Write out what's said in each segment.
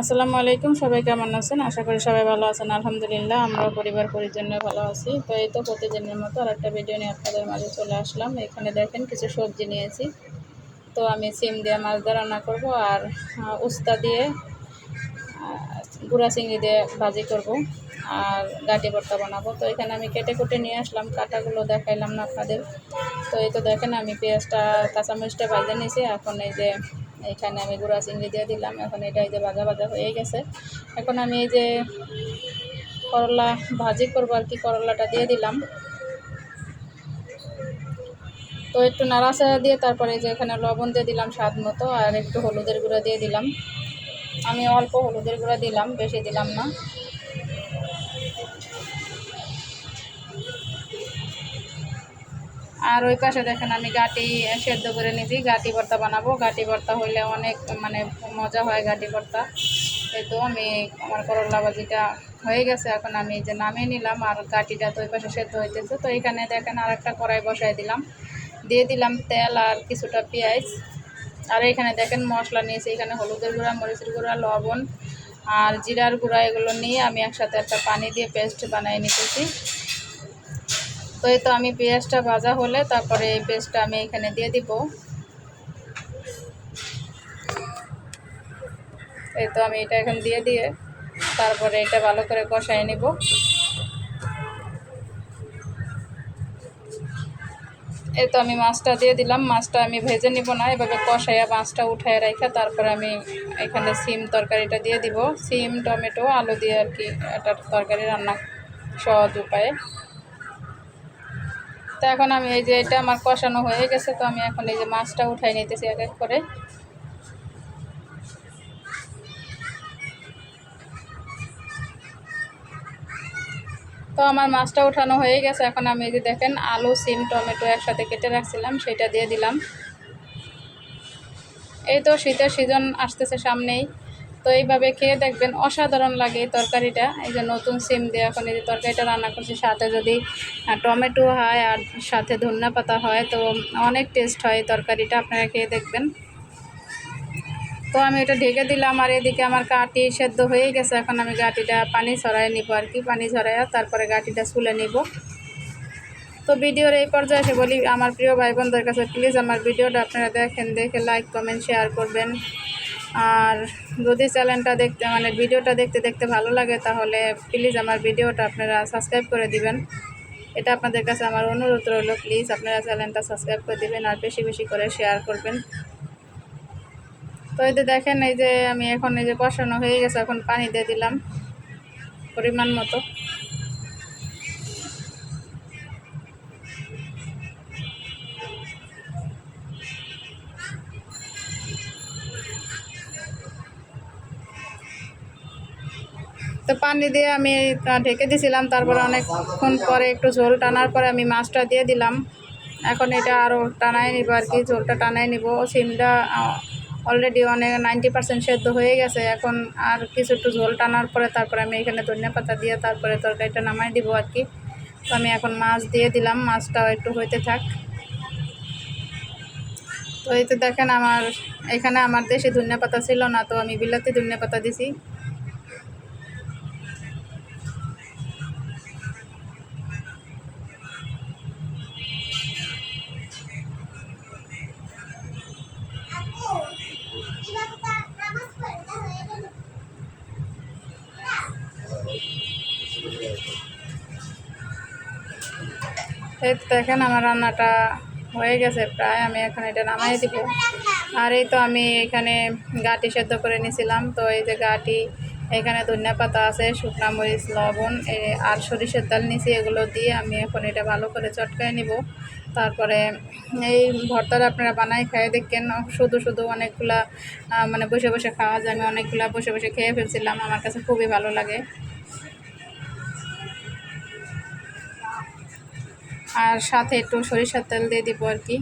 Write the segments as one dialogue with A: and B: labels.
A: আসসালামু আলাইকুম, সবাই কেমন আছেন? আশা করি সবাই ভালো আছেন। আলহামদুলিল্লাহ, আমরা পরিবার পরিজনে ভালো আছি। তো এই তো প্রতিদিনের মতো আর একটা ভিডিও নিয়ে আপনাদের মাঝে চলে আসলাম। এখানে দেখেন কিছু সবজি নিয়েছি। তো আমি সিম দিয়ে মাছ দিয়ে রান্না করব আর উস্তা দিয়ে গুঁড়া চিংড়ি দিয়ে ভাজি করব আর গাটি ভর্তা বানাবো। তো এখানে আমি কেটে কুটে নিয়ে আসলাম, কাটাগুলো দেখাইলাম না আপনাদের। তো এই তো দেখেন আমি পেঁয়াজটা, কাঁচামরিচটা ভাজে নিয়েছি। এখন এই যে এখানে আমি গুঁড়া চিংড়ি দিয়ে দিলাম। এখন এটা এই যে ভাজা ভাজা হয়ে গেছে। এখন আমি এই যে করলা ভাজি করব আর কি, করলাটা দিয়ে দিলাম। তো একটু নাড়াচাড়া দিয়ে তারপরে যে এখানে লবণ দিয়ে দিলাম স্বাদ মতো আর একটু হলুদের গুঁড়া দিয়ে দিলাম। আমি অল্প হলুদের গুঁড়া দিলাম, বেশি দিলাম না। আর ওই পাশে দেখেন আমি গাটি সেদ্ধ করে নিয়েছি। গাটি ভর্তা বানাবো। গাটি ভর্তা হইলে অনেক মানে মজা হয় গাটি ভর্তা। এই তো আমি আমার করলা ভাজিটা হয়ে গেছে, এখন আমি যে নামিয়ে নিলাম আর গাটিটা তো ওই পাশে সেদ্ধ হইতেছে। তো এখানে দেখেন আর একটা কড়াই বসাই দিলাম। দিয়ে দিলাম তেল আর কিছুটা পেঁয়াজ। আর এখানে দেখেন মশলা নিয়েছি, এখানে হলুদের গুঁড়া, মরিচের গুঁড়া, লবণ আর জিরার গুঁড়া এগুলো নিয়ে আমি একসাথে একটা পানি দিয়ে পেস্ট বানিয়ে নিতেছি। তো এই তো আমি পেঁয়াজটা ভাজা হলে তারপরে এই পেঁয়াজটা আমি এখানে দিয়ে দিব। এই তো আমি এটা এখন দিয়ে দিয়ে তারপরে এটা ভালো করে কষাই নিব। এই তো আমি মাছটা দিয়ে দিলাম, মাছটা আমি ভেজে নিব না, এভাবে কষাইয়া মাছটা উঠায় রেখে তারপরে আমি এখানে সিম তরকারিটা দিয়ে দিব। সিম, টমেটো, আলু দিয়ে আর কি একটা তরকারি রান্না সহজ উপায়ে। তো এখন আমি এই যে এটা আমার কষানো হয়ে গেছে, তো আমি এখন এই যে মাছটা উঠাই নিতেছি এক এক করে। তো আমার মাছটা উঠানো হয়ে গেছে, এখন আমি এই যে দেখেন আলু, সিম, টমেটো একসাথে কেটে রাখছিলাম, সেটা দিয়ে দিলাম। এই তো শীতের সিজন আসতেছে সামনেই। তো এইভাবে খেয়ে দেখবেন অসাধারণ লাগে এই তরকারিটা। এই যে নতুন সিম দিয়ে এখন এই তরকারিটা রান্না করছি, সাথে যদি টমেটো হয় আর সাথে ধনিয়া পাতা হয়, তো অনেক টেস্ট হয় এই তরকারিটা, আপনারা খেয়ে দেখবেন। তো আমি এটা ঢেকে দিলাম আর এদিকে আমার কাটি সেদ্ধ হয়ে গেছে, এখন আমি গাটিটা পানি ছড়াই নিব আর কি, পানি ছড়াইয়া তারপরে গাটিটা ছুলে নিব। তো ভিডিওর এই পর্যায়ে এসে বলি, আমার প্রিয় ভাই বোনদের কাছে প্লিজ আমার ভিডিওটা আপনারা দেখেন, দেখে লাইক কমেন্ট শেয়ার করবেন। আর যদি চ্যানেলটা দেখতে মানে ভিডিওটা দেখতে দেখতে ভালো লাগে, তাহলে প্লিজ আমার ভিডিওটা আপনারা সাবস্ক্রাইব করে দিবেন। এটা আপনাদের কাছে আমার অনুরোধ রইল প্লিজ আপনারা চ্যানেলটা সাবস্ক্রাইব করে দিবেন আর বেশি বেশি করে শেয়ার করবেন। তো যে দেখেন, এই যে আমি এখন এই যে কষানো হয়ে গেছে, এখন পানি দিয়ে দিলাম, পরিমাণ মতো। তো পানি দিয়ে আমি ঢেকে দিয়েছিলাম তারপরে অনেকক্ষণ পরে একটু ঝোল টানার পরে আমি মাছটা দিয়ে দিলাম। এখন এটা আরও টানাই নিব আর কি, ঝোলটা টানাই নিব। সিমটা অলরেডি অনেক নাইনটি পার্সেন্ট সেদ্ধ হয়ে গেছে। এখন আর কিছু একটু ঝোল টানার পরে তারপরে আমি এখানে ধনিয়া পাতা দিয়ে তারপরে তরকারিটা নামাই দিব আর কি। তো আমি এখন মাছ দিয়ে দিলাম, মাছটাও একটু হইতে থাক। তো এই তো দেখেন আমার, এখানে আমার দেশে ধনিয়া পাতা ছিল না, তো আমি বিলাতি ধনিয়া পাতা দিছি। এই তো দেখেন আমার রান্নাটা হয়ে গেছে, প্রায় আমি এখন এটা নামাই দিব। আর এই তো আমি এখানে গাটি সেদ্ধ করে নিয়েছিলাম। তো এই যে গাটি, এখানে ধনিয়া পাতা আছে, শুকনা মরিচ, লবণ আর সরিষের তেল নিয়েছি, এগুলো দিয়ে আমি এখন এটা ভালো করে চটকায় নিব। তারপরে এই ভর্তাটা আপনারা বানাই খেয়ে দেখেন, শুধু শুধু অনেকগুলা মানে বসে বসে খাওয়া যায়। আমি অনেকগুলা বসে বসে খেয়ে ফেলছিলাম, আমার কাছে খুবই ভালো লাগে। আর সাথে একটু সরিষার তেল দিয়ে দিব আর কি।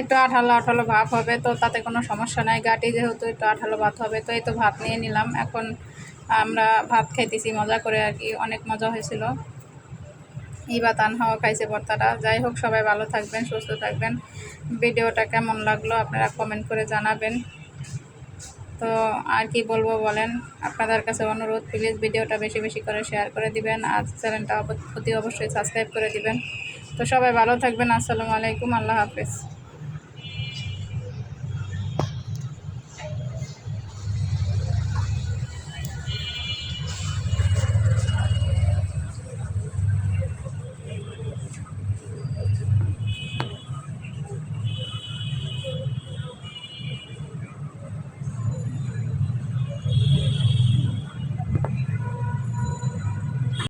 A: একটু আঠালো আঠালো ভাব হবে, তো তাতে কোনো সমস্যা নাই। গাটি যেহেতু একটু আঠালো ভাত হবে, তো এই তো ভাত নিয়ে নিলাম। এখন আমরা ভাত খাইতেছি, মজা করে আর কি, অনেক মজা হয়েছিল। ইবা তানহাও খাইছে ভর্তাটা। যাই হোক, সবাই ভালো থাকবেন, সুস্থ থাকবেন। ভিডিওটা কেমন লাগল আপনারা কমেন্ট করে জানাবেন। তো আর কি বলব বলেন, আপনাদের কাছে অনুরোধ প্লিজ ভিডিওটা বেশি বেশি করে শেয়ার করে দিবেন। আর চ্যানেলটা অতি অবশ্যই সাবস্ক্রাইব করে দিবেন। তো সবাই ভালো থাকবেন, আসসালামু আলাইকুম, আল্লাহ হাফেজ।